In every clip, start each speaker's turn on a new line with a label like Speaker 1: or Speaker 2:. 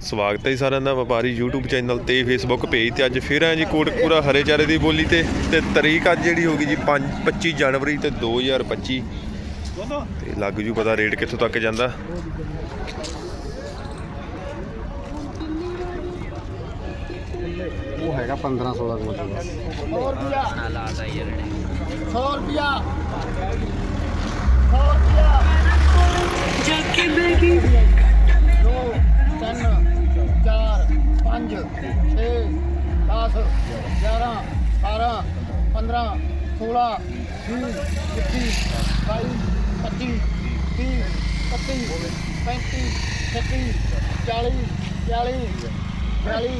Speaker 1: ਸਵਾਗਤ ਹੈ ਜੀ ਸਾਰਿਆਂ ਦਾ ਵਪਾਰੀ YouTube ਚੈਨਲ ਤੇ Facebook ਪੇਜ ਤੇ। ਅੱਜ ਫਿਰ ਆ ਜੀ ਕੋਟਕਪੂਰਾ ਹਰੇ ਚਾਰੇ ਦੀ ਬੋਲੀ ਤੇ ਤੇ ਤਰੀਕ ਅੱਜ ਜਿਹੜੀ ਹੋਗੀ ਜੀ 5 25 ਜਨਵਰੀ ਤੇ 2025 ਤੇ ਲੱਗ ਜੂ ਪਤਾ ਰੇਟ ਕਿੱਥੋਂ ਤੱਕ ਜਾਂਦਾ।
Speaker 2: ਉਹ ਹੈਗਾ 15 16 ਕੁਇੰਟਲ ਦਾ।
Speaker 3: 100 ਰੁਪਿਆ 100 ਰੁਪਿਆ। ਚੱਕੇ ਬੇਗੀ। 2 3 4 5 6 10 11 12 15 16 20 21 22 25 30 35 36 40 40 40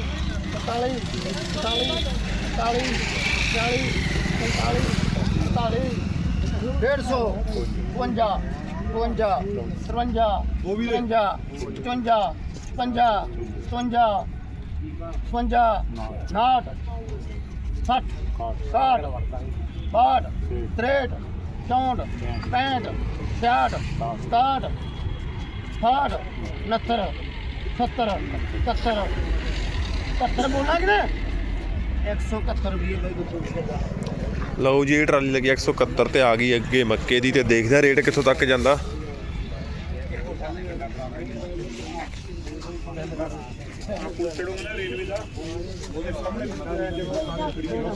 Speaker 3: 45 45 40 40 45 45 150 55 52 52 53 54 55 55 55 55 59 60 61 62 63 64 65 66 67 68 69 70 71 71 ਬੋਲਣਾ ਕਿ ਨਾ 171 ਰੁਪਏ ਬਾਈ ਦੋ।
Speaker 1: ਲਓ ਜੀ, ਇਹ ਟਰਾਲੀ ਲੱਗੀ 171 ਤੇ ਆ ਗਈ ਅੱਗੇ ਮੱਕੇ ਦੀ ਤੇ ਦੇਖਦੇ ਆ ਰੇਟ ਕਿੱਥੋਂ ਤੱਕ ਜਾਂਦਾ।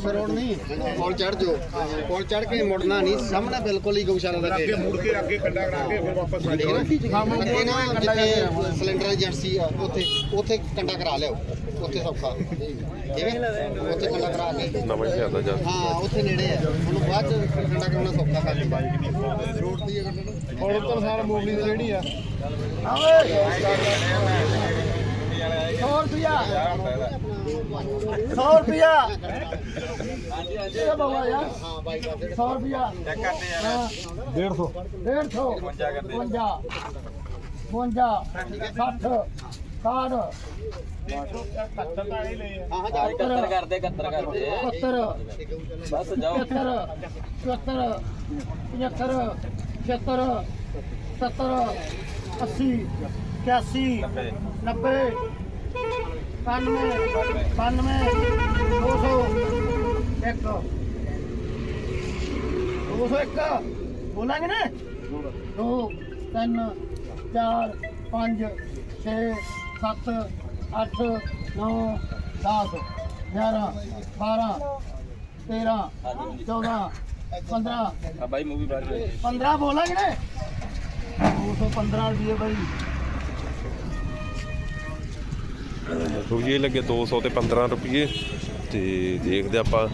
Speaker 2: ਰੋਡ ਨਹੀਂ ਪੌਲ ਚੜ ਜੋ ਪੌਲ ਚੜ ਕੇ ਮੁੜਨਾ ਨਹੀਂ ਸਾਹਮਣੇ ਬਿਲਕੁਲ ਹੀ ਗਊਸ਼ਾਲਾ ਦਾ ਅੱਗੇ ਮੁੜ ਕੇ ਅੱਗੇ ਕੰਡਾ ਕਰਾ ਕੇ ਫਿਰ ਵਾਪਸ ਆ ਜਾਓ। ਇਹਨਾਂ ਜਿੱਥੇ ਸਿਲੰਡਰ ਏਜੰਸੀ ਆ ਉੱਥੇ ਉੱਥੇ ਕੰਡਾ ਕਰਾ ਲਿਓ ਉੱਥੇ ਸੌਖਾ। ਜਿਵੇਂ ਉੱਥੇ ਕੰਡਾ ਕਰਾ ਕੇ।
Speaker 1: ਨਵਾਂ ਹੀ ਆਦਾ ਜਾ
Speaker 2: ਹਾਂ ਉੱਥੇ ਨੇੜੇ ਆ। ਉਹਨੂੰ ਬਾਅਦ ਚ ਕੰਡਾ ਕਰਾਉਣਾ ਸੌਖਾ ਕਰ ਲਈ ਰੋਡ ਦੀ ਹੈ ਕੰਡਾ ਔਰ ਉੱਤਰ ਸਾਰ ਮੂਵਲੀ ਜਿਹੜੀ ਆ। ਆਵੇ!
Speaker 3: ਸੌ ਰੁਪਿਆ 100 ਰੁਪਿਆ ਹਾਂਜੀ ਹਾਂਜੀ ਇਹ ਬਾਬਾ ਯਾਰ
Speaker 2: ਹਾਂ ਬਾਈ
Speaker 3: 100 ਰੁਪਿਆ ਚੈੱਕ ਕਰਦੇ ਯਾਰ 150 150 55 ਕਰਦੇ 55 60
Speaker 2: ਕਾਰ 70 ਵਾਲੇ ਲੈ ਹਾਂ ਹਾਂ
Speaker 3: 71
Speaker 4: ਕਰਦੇ 71 ਕਰਦੇ।
Speaker 3: 71
Speaker 4: ਬਸ ਜਾਓ।
Speaker 3: 71 75 76 70 80 81 90 91 92 200 ਇੱਕ 201 ਬੋਲਾਂਗੇ ਨਾ 2 3 4 5 6 7 8 9 10 11 12 13 14 15
Speaker 4: ਆ ਬਾਈ ਮੂਵੀ ਬਾਅਦ
Speaker 3: 15 ਬੋਲਾਂਗੇ ਨਾ 215 ਰੁਪਏ ਬਾਈ
Speaker 1: ਲਓ ਜੀ ਇਹ ਲੱਗੇ 200 ਤੇ 15 ਰੁਪਏ ਤੇ ਦੇਖਦੇ ਆਪਾਂ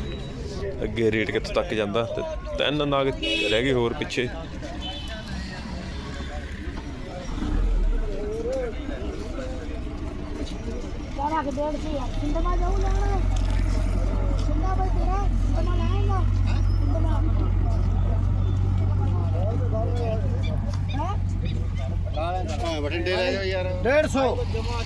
Speaker 1: ਅੱਗੇ ਰੇਟ ਕਿੱਥੋਂ ਤੱਕ ਜਾਂਦਾ ਤੇ ਤਿੰਨ ਨਾਗ ਰਹਿ ਗਏ ਹੋਰ ਪਿੱਛੇ
Speaker 5: um, mais.
Speaker 2: ਹਾਂ ਬਠਿੰਡੇ ਰਹਿ ਜਾਓ ਯਾਰ
Speaker 3: 150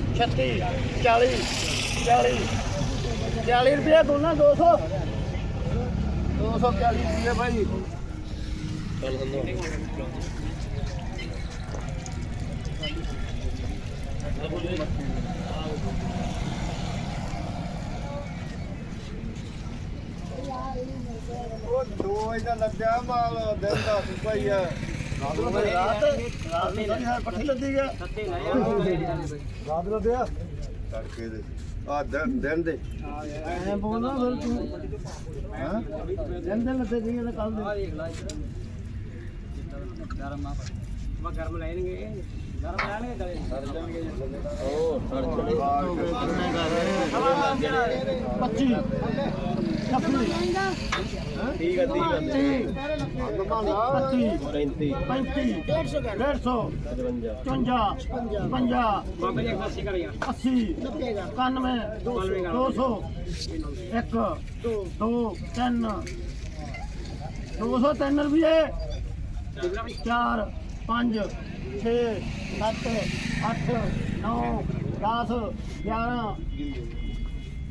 Speaker 3: 1 2 3 4 5 10 11 20 21 22 23 24 25 26 27 28 29 30 31 32 33 34 35 40 40 40 ਰੁਪਏ ਦੋਨਾ 200 240 ਰੁਪਏ ਭਾਈ
Speaker 2: ਉਹ ਦੋ ਇਹਦਾ ਲੱਗਿਆ ਮਾਲ, ਦਿਨ ਦਾ ਸੁਪਈ ਆ
Speaker 3: ਰਾਤ ਰਾਤ ਨੂੰ ਸਾਰੀ ਹਾਰ ਪੱਠੀ ਲੱਦੀ ਗਿਆ ਰਾਤ ਨੂੰ ਦਿਆ
Speaker 2: ਤੜਕੇ ਦੇ ਆ ਦਿਨ ਦਿਨ ਦੇ
Speaker 3: ਐ ਬੋਲਣਾ ਫਿਰ ਤੂੰ
Speaker 2: ਹਾਂ
Speaker 3: ਦਿਨ ਦਿਨ ਲੱਦੇ ਗਈ ਤਾਂ ਕੱਲ ਦੇ
Speaker 4: ਗਰਮ ਆ ਮੈਂ ਗਰਮ ਲੈਣਗੇ ਗਰਮ ਲੈਣਗੇ ਗਲੇ ਸਰ ਜਾਣਗੇ
Speaker 3: ਪੱਚੀ। ਛੱਬੀ
Speaker 5: ਠੀਕ ਹੈ ਠੀਕ ਹੈ
Speaker 3: ਪੱਚੀ ਪੈਂਤੀ ਡੇਢ ਸੌ ਚੁੰਜਾ ਪੰਜਾ
Speaker 4: ਬਾਬੇ ਜੀ 180 ਕਰ ਯਾਰ
Speaker 3: 80 91 200 1 2 3 203 ਰੁਪਏ 4 5 6 7 8 9 10 11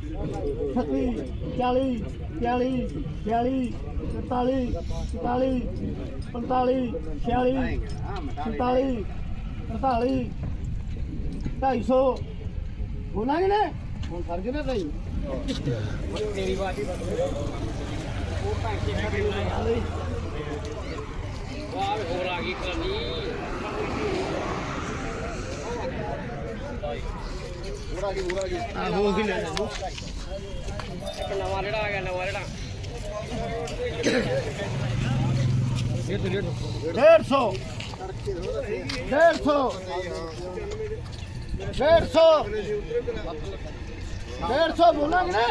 Speaker 3: ਛੱਤੀ ਚਾਲੀ ਬਿਆਲੀ ਬਿਆਲੀ ਤਰਤਾਲੀ ਚੁਤਾਲੀ ਪੰਤਾਲੀ ਛਿਆਲੀ ਸੰਤਾਲੀ ਅੜਤਾਲੀ ਢਾਈ ਸੌ ਬੋਲਾਂਗੇ
Speaker 2: ਹੁਣ ਫ਼ਰਕ ਨਾ ਭਾਈ
Speaker 4: ਤੇਰੀ ਬਾਤ ਹੀ ਉਹ ਪੈਸੇ ਖੜੇ ਵਾਹ ਹੋਰ ਆ ਗਈ ਕਰਾਨੀ
Speaker 2: ਪੂਰਾ ਕੀ ਪੂਰਾ ਕੀ
Speaker 3: ਆਹੋ ਵੀ ਲੈ
Speaker 4: ਇੱਕ ਨਵਾਂ ਜਿਹੜਾ ਆ ਗਿਆ ਨਵਾਂ ਜਿਹੜਾ
Speaker 3: ਡੇਢ ਸੌ। ਡੇਢ ਡੇਢ ਸੌ। ਡੇਢ ਸੌ ਬੋਲਾਂਗੇ ਨਾ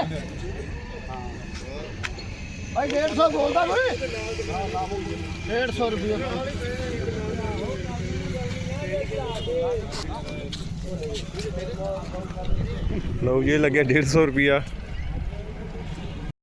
Speaker 3: ਭਾਈ, ਡੇਢ ਸੌ ਬੋਲਦਾ ਕੋਈ? ਡੇਢ ਸੌ ਰੁਪਏ
Speaker 1: ਲਓ ਜੀ ਇਹ ਲੱਗਿਆ 150 ਰੁਪਿਆ